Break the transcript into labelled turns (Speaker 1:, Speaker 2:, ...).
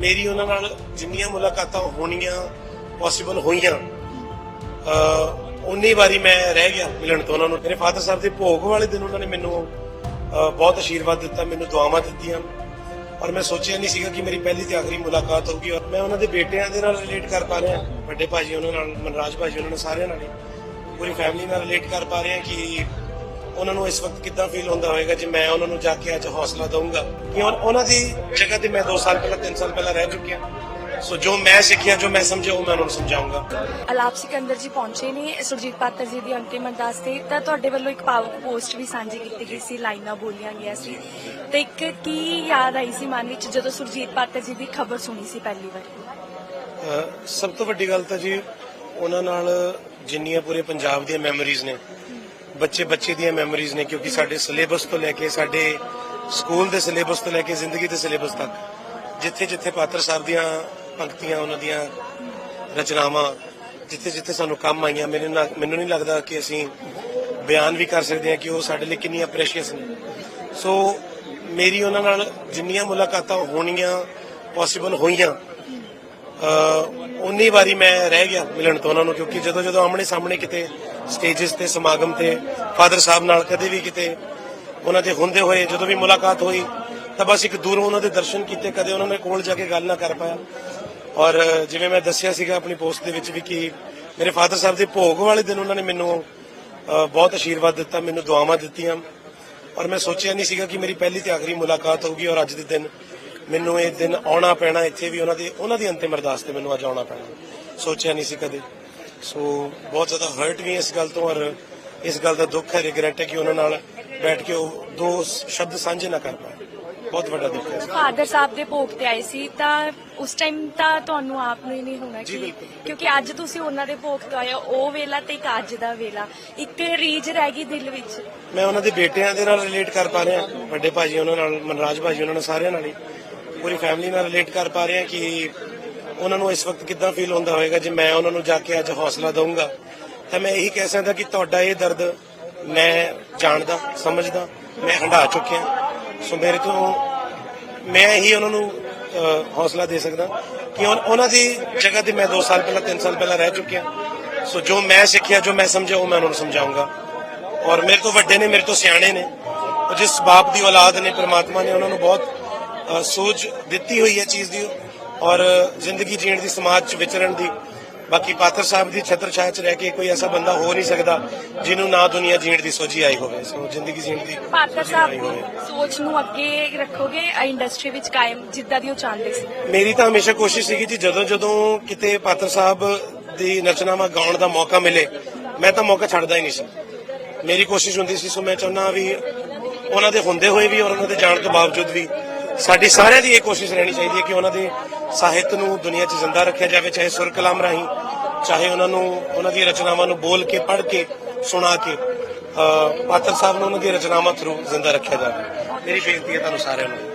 Speaker 1: ਮੇਰੀ ਉਹਨਾਂ ਨਾਲ ਜਿੰਨੀਆਂ ਮੁਲਾਕਾਤਾਂ ਹੋਣੀਆਂ ਪੋਸੀਬਲ ਹੋਈਆਂ ਉਨੀ ਵਾਰੀ ਮੈਂ ਰਹਿ ਗਿਆ ਮਿਲਣ ਤੋਂ ਉਹਨਾਂ ਨੂੰ। ਮੇਰੇ ਫਾਦਰ ਸਾਹਿਬ ਦੇ ਭੋਗ ਵਾਲੇ ਦਿਨ ਉਹਨਾਂ ਨੇ ਮੈਨੂੰ ਬਹੁਤ ਆਸ਼ੀਰਵਾਦ ਦਿੱਤਾ, ਮੈਨੂੰ ਦੁਆਵਾਂ ਦਿੱਤੀਆਂ। ਔਰ ਮੈਂ ਸੋਚਿਆ ਨਹੀਂ ਸੀਗਾ ਕਿ ਮੇਰੀ ਪਹਿਲੀ ਤੇ ਆਖਰੀ ਮੁਲਾਕਾਤ ਹੋਊਗੀ ਔਰ ਮੈਂ ਉਹਨਾਂ ਦੇ ਬੇਟਿਆਂ ਦੇ ਨਾਲ ਰਿਲੇਟ ਕਰ ਪਾ ਰਿਹਾ, ਵੱਡੇ ਭਾਜੀ ਉਹਨਾਂ ਨਾਲ, ਮਨਰਾਜ ਭਾਜੀ ਉਹਨਾਂ ਨਾਲ, ਸਾਰਿਆਂ ਨਾਲ ਪੂਰੀ ਫੈਮਿਲੀ ਨਾਲ ਰਿਲੇਟ ਕਰ ਪਾ ਰਿਹਾ ਕਿ ਉਹਨਾਂ ਨੂੰ ਇਸ ਵਕਤ ਕਿੱਦਾਂ ਫੀਲ ਹੁੰਦਾ ਹੋਵੇਗਾ ਜੇ ਮੈਂ ਉਹਨਾਂ ਨੂੰ ਜਾ ਕੇ ਅੱਜ ਹੌਸਲਾ ਦਊਂਗਾ? ਕਿ ਉਹਨਾਂ ਦੀ ਜਗ੍ਹਾ ਤੇ ਮੈਂ 2 ਸਾਲ ਪਹਿਲਾਂ 3 ਸਾਲ ਪਹਿਲਾਂ ਰਹਿ ਚੁੱਕਿਆ ਸੋ ਜੋ ਮੈਂ ਸਿੱਖਿਆ ਜੋ ਮੈਂ ਸਮਝਿਆ ਉਹ ਮੈਂ ਉਹਨਾਂ ਨੂੰ ਸਮਝਾਉਂਗਾ।
Speaker 2: ਅਲਾਪ ਸਿਕੰਦਰ ਜੀ ਪਹੁੰਚੇ ਨੇ ਸੁਰਜੀਤ ਪਾਤਰ ਜੀ ਦੀ ਅੰਤਿਮ ਅਰਦਾਸ ਤੇ ਤਾਂ ਤੁਹਾਡੇ ਵੱਲੋਂ ਇੱਕ ਪਾਵਕ ਪੋਸਟ ਵੀ ਸਾਂਝੀ ਕੀਤੀ ਗਈ ਸੀ ਲਾਈਨਾਂ ਬੋਲੀਆਂ ਗਈਆਂ ਸੀ। ਤੇ ਇੱਕ ਕੀ ਯਾਦ ਆਈ ਸੀ ਮਨ ਵਿੱਚ ਜਦੋਂ ਸੁਰਜੀਤ ਪਾਤਰ ਜੀ ਦੀ ਖਬਰ ਸੁਣੀ ਸੀ ਪਹਿਲੀ ਵਾਰ?
Speaker 1: ਸਭ ਤੋਂ ਵੱਡੀ ਗੱਲ ਤਾਂ ਜੀ ਉਹਨਾਂ ਨਾਲ ਜਿੰਨੀਆਂ ਪੂਰੇ ਪੰਜਾਬ ਦੀਆਂ ਮੈਮਰੀਜ਼ ਨੇ ਬੱਚੇ ਬੱਚੇ ਦੀਆਂ ਮੈਮਰੀਜ਼ ਨੇ ਕਿਉਂਕਿ ਸਾਡੇ ਸਿਲੇਬਸ ਤੋਂ ਲੈ ਕੇ ਸਾਡੇ ਸਕੂਲ ਦੇ ਸਿਲੇਬਸ ਤੋਂ ਲੈ ਕੇ ਜ਼ਿੰਦਗੀ ਦੇ ਸਿਲੇਬਸ ਤੱਕ ਜਿੱਥੇ ਜਿੱਥੇ ਪਾਤਰ ਸਾਹਿਬ ਦੀਆਂ ਪੰਕਤੀਆਂ, ਉਹਨਾਂ ਦੀਆਂ ਰਚਨਾਵਾਂ, ਜਿੱਥੇ ਜਿੱਥੇ ਸਾਨੂੰ ਕੰਮ ਆਈਆਂ, ਮੈਨੂੰ ਮੈਨੂੰ ਨਹੀਂ ਲੱਗਦਾ ਕਿ ਅਸੀਂ ਬਿਆਨ ਵੀ ਕਰ ਸਕਦੇ ਹਾਂ ਕਿ ਉਹ ਸਾਡੇ ਲਈ ਕਿੰਨੀਆਂ ਪ੍ਰੈਸ਼ੀਅਸ ਨੇ। ਸੋ ਮੇਰੀ ਉਹਨਾਂ ਨਾਲ ਜਿੰਨੀਆਂ ਮੁਲਾਕਾਤਾਂ ਹੋਣੀਆਂ ਪੋਸੀਬਲ ਹੋਈਆਂ ਉਨੀ ਵਾਰੀ ਮੈਂ ਰਹਿ ਗਿਆ ਮਿਲਣ ਤੋਂ ਉਹਨਾਂ ਨੂੰ, ਕਿਉਂਕਿ ਜਦੋਂ ਜਦੋਂ ਆਮਣੇ ਸਾਹਮਣੇ ਕਿਤੇ ਸਟੇजेस ਤੇ, ਸਮਾਗਮ ਤੇ ਫਾਦਰ ਸਾਹਿਬ ਨਾਲ ਕਦੇ ਵੀ ਕਿਤੇ ਉਹਨਾਂ ਦੇ ਹੁੰਦੇ ਹੋਏ, ਜਦੋਂ ਵੀ ਮੁਲਾਕਾਤ ਹੋਈ, ਤਾਂ ਬਸ ਇੱਕ ਦੂਰੋਂ ਉਹਨਾਂ ਦੇ ਦਰਸ਼ਨ ਕੀਤੇ, ਕਦੇ ਉਹਨਾਂ ਨੇ ਕੋਲ ਜਾ ਕੇ ਗੱਲ ਨਾ ਕਰ ਪਾਇਆ। ਔਰ ਜਿਵੇਂ ਮੈਂ ਦੱਸਿਆ ਸੀਗਾ ਆਪਣੀ ਪੋਸਟ ਦੇ ਵਿੱਚ ਵੀ ਕਿ ਮੇਰੇ ਫਾਦਰ ਸਾਹਿਬ ਦੇ ਭੋਗ ਵਾਲੇ ਦਿਨ ਉਹਨਾਂ ਨੇ ਮੈਨੂੰ ਬਹੁਤ ਆਸ਼ੀਰਵਾਦ ਦਿੱਤਾ, ਮੈਨੂੰ ਦੁਆਵਾਂ ਦਿੱਤੀਆਂ। ਔਰ ਮੈਂ ਸੋਚਿਆ ਨਹੀਂ ਸੀਗਾ ਕਿ ਮੇਰੀ ਪਹਿਲੀ ਤੇ ਆਖਰੀ ਮੁਲਾਕਾਤ ਹੋਊਗੀ, ਔਰ ਅੱਜ ਦੇ ਦਿਨ ਮੈਨੂੰ ਇਹ ਦਿਨ ਆਉਣਾ ਪੈਣਾ ਇੱਥੇ ਵੀ ਉਹਨਾਂ ਦੀ ਉਹਨਾਂ ਦੀ ਅੰਤਿਮ ਅਰਦਾਸ ਤੇ ਮੈਨੂੰ ਅੱਜ ਆਉਣਾ ਪੈਣਾ। ਸੋਚਿਆ ਨਹੀਂ ਸੀ ਕਦੇ। ਸੋ ਬਹੁਤ ਜ਼ਿਆਦਾ ਹਰਟ ਵੀ ਇਸ ਗੱਲ ਤੋਂ ਔਰ ਇਸ ਗੱਲ ਦਾ ਦੁੱਖ ਹੈ ਰਿਗਰੈਟ ਹੈ ਕਿ ਉਹਨਾਂ ਨਾਲ ਬੈਠ ਕੇ ਉਹ ਦੋ ਸ਼ਬਦ ਸਾਂਝੇ ਨਾ ਕਰ ਪਾਏ। ਬਹੁਤ ਵੱਡਾ ਦੁੱਖ ਹੈ।
Speaker 2: ਫਾਦਰ ਸਾਹਿਬ ਦੇ ਭੋਗ ਤੇ ਆਏ ਸੀ ਤਾਂ ਉਸ ਟਾਈਮ ਤਾਂ ਤੁਹਾਨੂੰ ਆਪ ਨੂੰ ਹੀ ਨਹੀਂ ਹੋਣਾ ਕਿ। ਕਿਉਂਕਿ ਅੱਜ ਤੁਸੀਂ ਉਹਨਾਂ ਦੇ ਭੋਗ ਤੇ ਆਏ ਉਹ ਵੇਲਾ ਤੇ ਇੱਕ ਅੱਜ ਦਾ ਵੇਲਾ। ਇੱਕ ਰੀਝ ਰਹਿ ਗਈ ਦਿਲ ਵਿੱਚ।
Speaker 1: ਮੈਂ ਉਹਨਾਂ ਦੇ ਬੇਟਿਆਂ ਦੇ ਨਾਲ ਰਿਲੇਟ ਕਰ ਪਾ ਰਿਹਾ ਵੱਡੇ ਭਾਜੀ ਉਹਨਾਂ ਨਾਲ ਮਨਰਾਜ ਭਾਜੀ ਉਹਨਾਂ ਨਾਲ ਸਾਰਿਆਂ ਨਾਲ ਹੀ। ਪੂਰੀ ਫੈਮਿਲੀ ਨਾਲ ਰਿਲੇਟ ਕਰ ਪਾ ਰਿਹਾ ਕਿ ਉਹਨਾਂ ਨੂੰ ਇਸ ਵਕਤ ਕਿੱਦਾਂ ਫੀਲ ਹੁੰਦਾ ਹੋਵੇਗਾ ਜੇ ਮੈਂ ਉਹਨਾਂ ਨੂੰ ਜਾ ਕੇ ਅੱਜ ਹੌਸਲਾ ਦਊਂਗਾ। ਤਾਂ ਮੈਂ ਇਹੀ ਕਹਿ ਸਕਦਾ ਕਿ ਤੁਹਾਡਾ ਇਹ ਦਰਦ ਮੈਂ ਜਾਣਦਾ, ਸਮਝਦਾ, ਮੈਂ ਹੰਢਾ ਚੁੱਕਿਆ। ਸੋ ਮੇਰੇ ਤੋਂ ਮੈਂ ਹੀ ਉਹਨਾਂ ਨੂੰ ਹੌਸਲਾ ਦੇ ਸਕਦਾ ਕਿ ਉਨ- ਉਹਨਾਂ ਦੀ ਜਗ੍ਹਾ ਤੇ ਮੈਂ 2 ਸਾਲ ਪਹਿਲਾਂ 3 ਸਾਲ ਪਹਿਲਾਂ ਰਹਿ ਚੁੱਕਿਆ। ਸੋ ਜੋ ਮੈਂ ਸਿੱਖਿਆ, ਜੋ ਮੈਂ ਸਮਝਿਆ, ਉਹ ਮੈਂ ਉਹਨਾਂ ਨੂੰ ਸਮਝਾਉਂਗਾ। ਔਰ ਮੇਰੇ ਤੋਂ ਵੱਡੇ ਨੇ, ਮੇਰੇ ਤੋਂ ਸਿਆਣੇ ਨੇ। ਜਿਸ ਬਾਪ ਦੀ ਔਲਾਦ ਨੇ, ਪ੍ਰਮਾਤਮਾ ਨੇ ਉਹਨਾਂ ਨੂੰ ਬਹੁਤ ਸੂਝ ਦਿੱਤੀ ਹੋਈ ਹੈ ਚੀਜ਼ ਦੀ ਔਰ ਜ਼ਿੰਦਗੀ ਜੀਣ ਦੀ ਸਮਾਜ 'ਚ ਵਿਚਰਨ ਦੀ। ਬਾਕੀ ਪਾਤਰ ਸਾਹਿਬ ਦੀ ਛਤਰ ਛਾਇਆ 'ਚ ਰਹਿ ਕੇ ਕੋਈ ਐਸਾ ਬੰਦਾ ਹੋ ਨਹੀਂ ਸਕਦਾ ਜਿਹਨੂੰ ਨਾ ਦੁਨੀਆ ਜੀਣ ਦੀ ਸੋਝੀ ਆਈ ਹੋਵੇ। ਸੋ ਜ਼ਿੰਦਗੀ ਜੀਣ ਦੀ
Speaker 2: ਪਾਤਰ ਸਾਹਿਬ ਸੋਚ ਨੂੰ ਅੱਗੇ ਰੱਖੋਗੇ ਇੰਡਸਟਰੀ ਵਿੱਚ ਕਾਇਮ ਜਿੱਦਾਂ ਦੀ ਉਹ ਚਾਹੁੰਦੇ ਸੀ?
Speaker 1: ਮੇਰੀ ਤਾਂ ਹਮੇਸ਼ਾ ਕੋਸ਼ਿਸ਼ ਸੀਗੀ ਜੀ ਜਦੋਂ ਜਦੋਂ ਕਿਤੇ ਪਾਤਰ ਸਾਹਿਬ ਦੀ ਨਚਨਾਮਾ ਗਾਉਣ ਦਾ ਮੌਕਾ ਮਿਲੇ ਮੈਂ ਤਾਂ ਮੌਕਾ ਛੱਡਦਾ ਹੀ ਨਹੀਂ ਸੀ। ਮੇਰੀ ਕੋਸ਼ਿਸ਼ ਹੁੰਦੀ ਸੀ ਸੋ ਮੈਂ ਚਾਹੁੰਦਾ ਵੀ ਉਹਨਾਂ ਦੇ ਹੁੰਦੇ ਹੋਏ ਵੀ ਔਰ ਉਹਨਾਂ ਦੇ ਜਾਣ ਤੋਂ ਬਾਵਜੂਦ ਵੀ ਸਾਡੀ ਸਾਰਿਆਂ ਦੀ ਇਹ ਕੋਸ਼ਿਸ਼ ਰਹਿਣੀ ਚਾਹੀਦੀ ਹੈ ਕਿ ਉਹਨਾਂ ਦੇ ਸਾਹਿਤ ਨੂੰ ਦੁਨੀਆ 'ਚ ਜ਼ਿੰਦਾ ਰੱਖਿਆ ਜਾਵੇ, ਚਾਹੇ ਸੁਰ ਕਲਾਮ ਰਾਹੀਂ, ਚਾਹੇ ਉਹਨਾਂ ਨੂੰ, ਉਹਨਾਂ ਦੀਆਂ ਰਚਨਾਵਾਂ ਨੂੰ ਬੋਲ ਕੇ, ਪੜ੍ਹ ਕੇ, ਸੁਣਾ ਕੇ ਪਾਤਰ ਸਾਹਿਬ ਨੂੰ ਉਹਨਾਂ ਦੀਆਂ ਰਚਨਾਵਾਂ ਥਰੂ ਜ਼ਿੰਦਾ ਰੱਖਿਆ ਜਾਵੇ। ਮੇਰੀ ਬੇਨਤੀ ਹੈ ਤੁਹਾਨੂੰ ਸਾਰਿਆਂ ਨੂੰ।